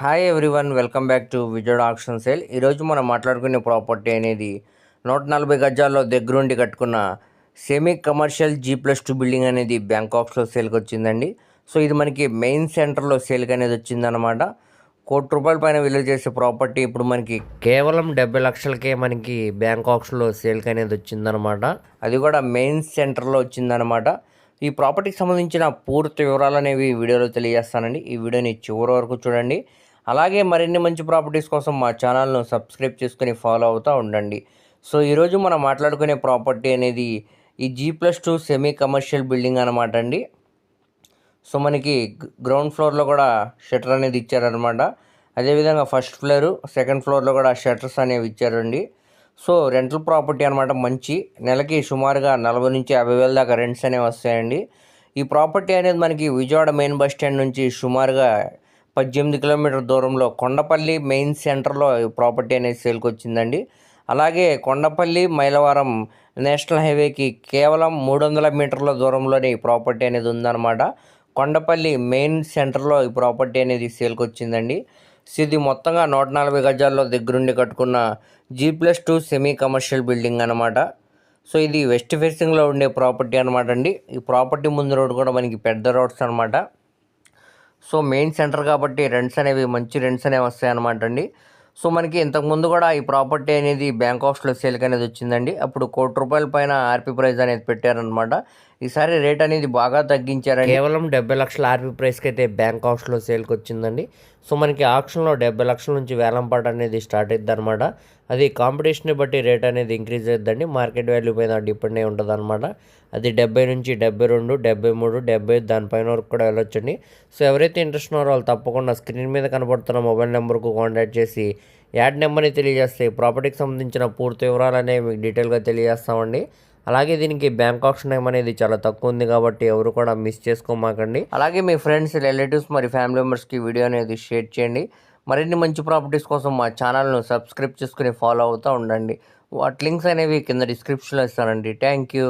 Hi everyone welcome back to Vijayawada auction sale ఈరోజు మనం మాట్లాడుకునే ప్రాపర్టీ అనేది నూట నలభై గజాల్లో దగ్గరుండి కట్టుకున్న semi commercial G plus two building అనేది బ్యాంకాక్స్లో సేల్కి వచ్చిందండి. సో ఇది మనకి మెయిన్ సెంటర్లో సేల్కి అనేది వచ్చిందనమాట కోటి రూపాయల పైన విలువ చేసే ప్రాపర్టీ ఇప్పుడు మనకి కేవలం డెబ్బై లక్షలకే మనకి బ్యాంకాక్స్లో సేల్కి అనేది వచ్చిందనమాట అది కూడా మెయిన్ సెంటర్లో వచ్చిందనమాట ఈ ప్రాపర్టీకి సంబంధించిన పూర్తి వివరాలు అనేవి వీడియోలో తెలియజేస్తానండి. ఈ వీడియోని చివరి వరకు చూడండి. అలాగే మరిన్ని మంచి ప్రాపర్టీస్ కోసం మా ఛానల్ను సబ్స్క్రైబ్ చేసుకుని ఫాలో అవుతూ ఉండండి. సో ఈరోజు మనం మాట్లాడుకునే ప్రాపర్టీ అనేది ఈ G plus two semi commercial building అనమాట అండి. సో మనకి గ్రౌండ్ ఫ్లోర్లో కూడా షటర్ అనేది ఇచ్చారనమాట అదేవిధంగా ఫస్ట్ ఫ్లోర్ సెకండ్ ఫ్లోర్లో కూడా షట్టర్స్ అనేవి ఇచ్చారండి. సో రెంటల్ ప్రాపర్టీ అనమాట మంచి. నెలకి సుమారుగా నలభై నుంచి యాభై వేల దాకా రెంట్స్ అనేవి వస్తాయండి. ఈ ప్రాపర్టీ అనేది మనకి విజయవాడ మెయిన్ బస్ స్టాండ్ నుంచి సుమారుగా పద్దెనిమిది కిలోమీటర్ దూరంలో కొండపల్లి మెయిన్ సెంటర్లో ఈ ప్రాపర్టీ అనేది సేల్కి వచ్చిందండి అలాగే కొండపల్లి మైలవరం నేషనల్ హైవేకి కేవలం మూడు వందల మీటర్ల దూరంలోనే ఈ ప్రాపర్టీ అనేది ఉందన్నమాట. కొండపల్లి మెయిన్ సెంటర్లో ఈ ప్రాపర్టీ అనేది సేల్కి వచ్చిందండి సో ఇది మొత్తంగా నూట నలభై గజాల్లో దగ్గరుండి కట్టుకున్న G plus two semi commercial building అనమాట సో ఇది వెస్ట్ ఫేసింగ్లో ఉండే ప్రాపర్టీ అనమాట అండి. ఈ ప్రాపర్టీ ముందు రోడ్ కూడా మనకి పెద్ద రోడ్స్ అనమాట సో మెయిన్ సెంటర్ కాబట్టి రెంట్స్ అనేవి మంచి రెంట్స్ అనేవి వస్తాయి అనమాట అండి. సో మనకి ఇంతకుముందు కూడా ఈ ప్రాపర్టీ అనేది బ్యాంక్ బ్యాంకాక్స్లో సేల్కి అనేది వచ్చిందండి. అప్పుడు కోటి రూపాయల పైన ఆర్పీ ప్రైస్ అనేది పెట్టారనమాట ఈసారి రేట్ అనేది బాగా తగ్గించారండి. కేవలం డెబ్బై లక్షల ఆర్పీ ప్రైస్కి అయితే బ్యాంక్ బ్యాంకాక్స్లో సేల్కి వచ్చిందండి. సో మనకి ఆప్షన్లో డెబ్బై లక్షల నుంచి వేలంపాట అనేది స్టార్ట్ అవుతుంది అనమాట అది కాంపిటీషన్ని బట్టి రేట్ అనేది ఇంక్రీజ్ అవుతుందండి మార్కెట్ వాల్యూ మీద డిపెండ్ అయి ఉంటుంది అనమాట అది డెబ్బై నుంచి డెబ్బై రెండు డెబ్బై మూడు డెబ్బై దానిపైన వరకు కూడా వెళ్ళొచ్చండి. సో ఎవరైతే ఇంట్రెస్ట్ ఉన్నారో వాళ్ళు తప్పకుండా స్క్రీన్ మీద కనబడుతున్న మొబైల్ నెంబర్కు కాంటాక్ట్ చేసి యాడ్ నెంబర్ని తెలియజేస్తే ప్రాపర్టీకి సంబంధించిన పూర్తి వివరాలు అనేవి మీకు డీటెయిల్గా తెలియజేస్తామండి. అలాగే దీనికి బ్యాంక్ ఆప్షన్ టైం అనేది చాలా తక్కువ ఉంది కాబట్టి ఎవరు కూడా మిస్ చేసుకోమాకండి. అలాగే మీ ఫ్రెండ్స్ రిలేటివ్స్ మరి ఫ్యామిలీ మెంబర్స్కి వీడియో అనేది షేర్ చేయండి. మరిన్ని మంచి ప్రాపర్టీస్ కోసం మా ఛానల్ను సబ్స్క్రైబ్ చేసుకుని ఫాలో అవుతూ ఉండండి. వాటి లింక్స్ అనేవి కింద డిస్క్రిప్షన్లో ఇస్తానండి. Thank you